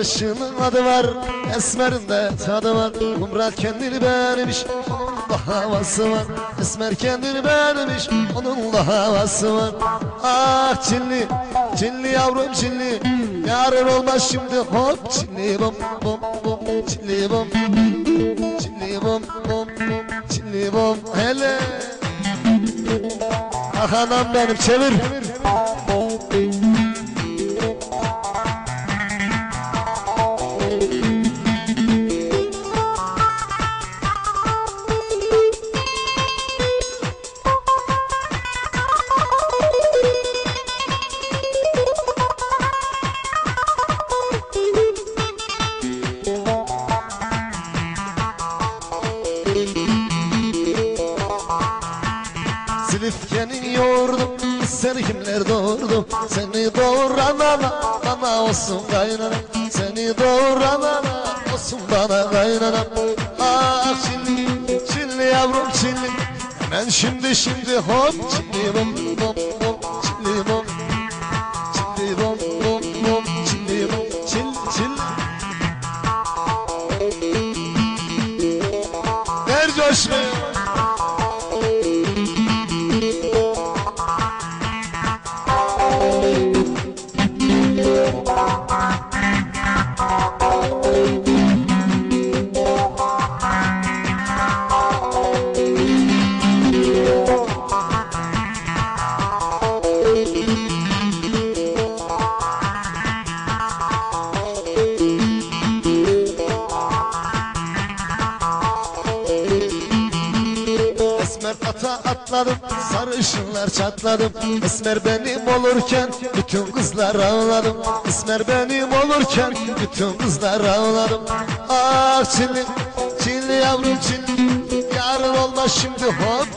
Sarışının adı var Esmer'in de tadı var. Kumral kendini beğenmiş Onun da havası var. Esmer kendini beğenmiş Onun da havası var. Ah Çinli Çinli yavrum Çinli Yarın olmaz şimdi hop Çinli bom bom bom Çinli bom. Çinli bom bom Çinli bom hele. Ah anam benim çevir Silifke'nin yoğurdu Seni kimler doğurdu? Seni doğuran ana Bana olsun kaynana. Seni doğuran ana Olsun bana kaynana. Ah Çinli Çinli yavrum Çinli Hemen şimdi şimdi hop Çinli bom bom bom Nashville. Ata atladım sarışınlar çatladım. Esmer benim olurken bütün kızlar ağladım. Esmer benim olurken bütün kızlar ağladım. Ah Çinli, Çinli yavrum Çinli Yarın olmaz şimdi hop